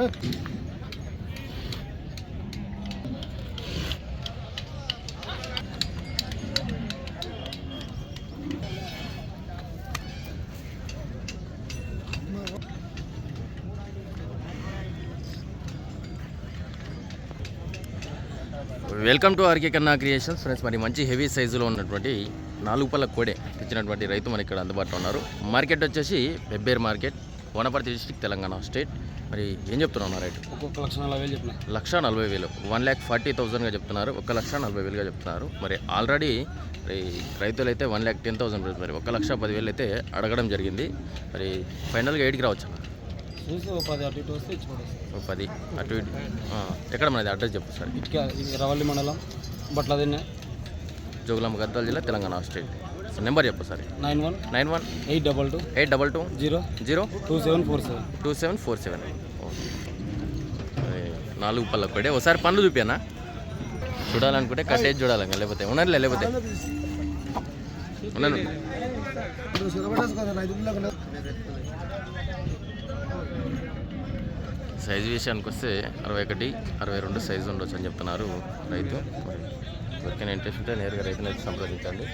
Welcome to RK Kanna creations. Friends మరి మంచి heavy సైజులో ఉన్నటువంటి నాలుగు పళ్ళ కోడే తెచ్చినటువంటి రైతు మన ఇక్కడ అందుబాటులో ఉన్నారు. మార్కెట్ వచ్చేసి బెబ్బేర్ market. Wanaparthy district Telangana state. మరి ఏం చెప్తున్నారు రైతు ఒక్కొక్క లక్ష నలభై వేలు చెప్పిన. లక్ష నలభై వేలు. వన్ ల్యాక్ ఫార్టీ థౌసండ్గా చెప్తున్నారు. ఒక లక్ష నలభై వేలుగా చెప్తున్నారు. మరి ఆల్రెడీ మరి రైతులు అయితే వన్ ల్యాక్ టెన్ థౌసండ్ మరి ఒక లక్ష పదివేలు అయితే అడగడం జరిగింది. మరి ఫైనల్గా ఎయిట్కి రావచ్చు? పది అటు ఇటు వస్తే ఇచ్చిపోతుంది ఒక పది అటు ఇటు. ఎక్కడ మనది అడ్రస్ చెప్పు సార్. రవల్లి మండలం బట్ల దిన్నె జోగులాంబ గద్వాల జిల్లా తెలంగాణ స్టేట్. నెంబర్ చెప్పు sir. Nine one nine one eight double two eight double two zero zero two seven four seven. Two seven four seven. నాలుగు పళ్ళ ఒకటే ఒకసారి పనులు చూపానా చూడాలనుకుంటే కట్టేసి చూడాలి లేకపోతే ఉన్నది లేకపోతే. ఉన్నాను సైజు విషయానికి వస్తే అరవై ఒకటి అరవై రెండు సైజు ఉండొచ్చు అని చెప్తున్నారు రైతు. మరి ఎవరికైనా ఇంట్రెస్ట్ ఉంటే నేరుగా రైతుని సంప్రదించండి.